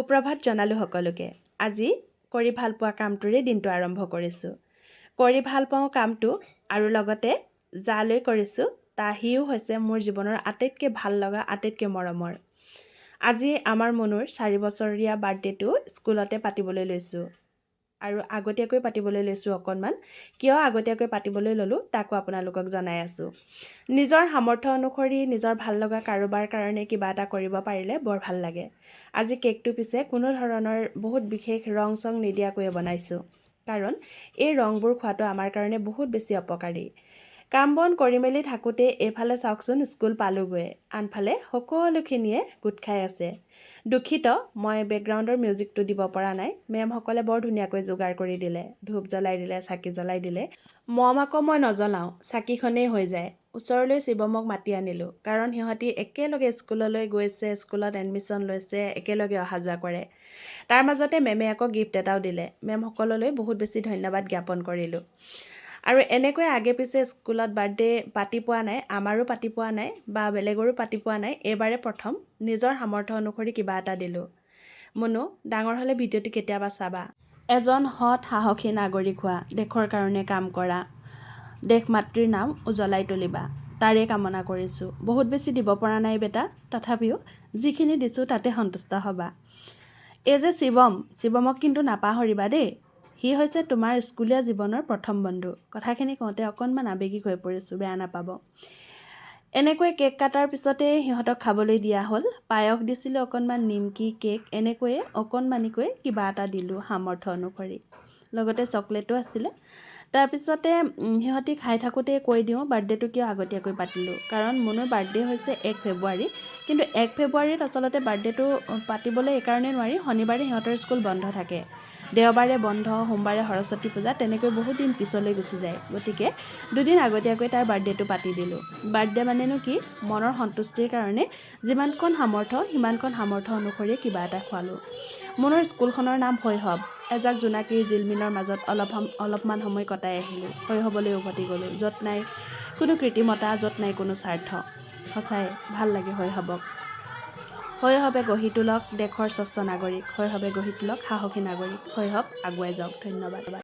সুপ্ৰভাত জনালোঁ সকলোকে। আজি কৰি ভাল পোৱা কামটোৰে দিনটো আৰম্ভ কৰিছোঁ। কৰি ভাল পাওঁ কামটো আৰু লগতে যালৈ কৰিছোঁ তা সিও হৈছে মোৰ জীৱনৰ আটাইতকৈ ভাল লগা আটাইতকৈ মৰমৰ। আজি আমাৰ মনুৰ চাৰি বছৰীয়া বাৰ্থডেটো স্কুলতে পাতিবলৈ লৈছোঁ। আৰু আগতীয়াকৈ পাতিবলৈ লৈছোঁ অকণমান। কিয় আগতীয়াকৈ পাতিবলৈ ল'লোঁ তাকো আপোনালোকক জনাই আছোঁ। নিজৰ সামৰ্থ্য অনুসৰি নিজৰ ভাল লগা কাৰোবাৰ কাৰণে কিবা এটা কৰিব পাৰিলে বৰ ভাল লাগে। আজি কেকটো পিছে কোনো ধৰণৰ বহুত বিশেষ ৰং চং নিদিয়াকৈয়ে বনাইছোঁ। কাৰণ এই ৰংবোৰ খোৱাটো আমাৰ কাৰণে বহুত বেছি অপকাৰী। কাম বন কৰি মেলি থাকোঁতে এইফালে চাওকচোন স্কুল পালোঁগৈ। আনফালে সকলোখিনিয়ে গোট খাই আছে। দুখিত মই বেকগ্ৰাউণ্ডৰ মিউজিকটো দিব পৰা নাই। মেমসকলে বৰ ধুনীয়াকৈ যোগাৰ কৰি দিলে। ধূপ জ্বলাই দিলে চাকি জ্বলাই দিলে। মম আকৌ মই নজ্বলাওঁ চাকিখনেই হৈ যায়। ওচৰলৈ শিৱমক মাতি আনিলোঁ। কাৰণ সিহঁতি একেলগে স্কুললৈ গৈছে স্কুলত এডমিশ্যন লৈছে একেলগে অহা যোৱা কৰে। তাৰ মাজতে মেমে আকৌ গিফ্ট এটাও দিলে। মেমসকললৈ বহুত বেছি ধন্যবাদ জ্ঞাপন কৰিলোঁ। আৰু এনেকৈ আগে পিছে স্কুলত বাৰ্থডে পাতি পোৱা নাই আমাৰো পাতি পোৱা নাই বা বেলেগৰো পাতি পোৱা নাই এইবাৰে প্ৰথম নিজৰ সামৰ্থ্য অনুসৰি কিবা এটা দিলোঁ। মুনু ডাঙৰ হ'লে ভিডিঅ'টো কেতিয়াবা চাবা। এজন সৎ সাহসী নাগৰিক হোৱা দেশৰ কাৰণে কাম কৰা। দেশ মাতৃৰ নাম উজ্বলাই তুলিবা। তাৰে কামনা কৰিছোঁ। বহুত বেছি দিব পৰা নাই বেটা তথাপিও যিখিনি দিছোঁ তাতে সন্তুষ্ট হ'বা। এই যে শিৱম শিৱমক কিন্তু নাপাহৰিবা দেই। সি হৈছে তোমাৰ স্কুলীয়া জীৱনৰ প্ৰথম বন্ধু। কথাখিনি কওঁতে অকণমান আৱেগিক হৈ পৰিছোঁ বেয়া নাপাব। এনেকৈ কেক কাটাৰ পিছতেই সিহঁতক খাবলৈ দিয়া হ'ল। পায়স দিছিলোঁ অকণমান নিমকি কেক এনেকৈয়ে অকণমানিকৈ কিবা এটা দিলোঁ সামৰ্থ্য অনুসৰি। লগতে চকলেটো আছিলে। তাৰপিছতে সিহঁতি খাই থাকোঁতেই কৈ দিওঁ বাৰ্থডেটো কিয় আগতীয়াকৈ পাতিলোঁ? কাৰণ মুনুৰ বাৰ্থডে হৈছে এক ফেব্ৰুৱাৰী। কিন্তু এক ফেব্ৰুৱাৰীত আচলতে বাৰ্থডেটো পাতিবলৈ এইকাৰণে নোৱাৰি শনিবাৰে সিহঁতৰ স্কুল বন্ধ থাকে। দেওবাৰে বন্ধ সোমবাৰে সৰস্বতী পূজা তেনেকৈ বহুত দিন পিছলৈ গুচি যায়। গতিকে দুদিন আগতীয়াকৈ তাৰ বাৰ্থডেটো পাতি দিলোঁ। বাৰ্থডে মানেনো কি? মনৰ সন্তুষ্টিৰ কাৰণে যিমানকণ সামৰ্থ্য সিমানকণ সামৰ্থ্য অনুসৰিয়ে কিবা এটা খোৱালোঁ। মুনুৰ স্কুলখনৰ নাম শৈশৱ। এজাক জোনাকীৰ জিলমিলৰ মাজত অলপ অলপমান সময় কটাই আহিলোঁ। শৈশৱলৈ উভতি গ'লোঁ য'ত নাই কোনো কৃত্ৰিমতা য'ত নাই কোনো স্বাৰ্থ। সঁচাই ভাল লাগে শৈশৱক। শৈশৱে গঢ়ি তোলক দেশৰ স্বচ্ছ নাগৰিক শৈশৱে গঢ়ি তোলক সাহসী নাগৰিক শৈশৱ আগুৱাই যাওক। ধন্যবাদ।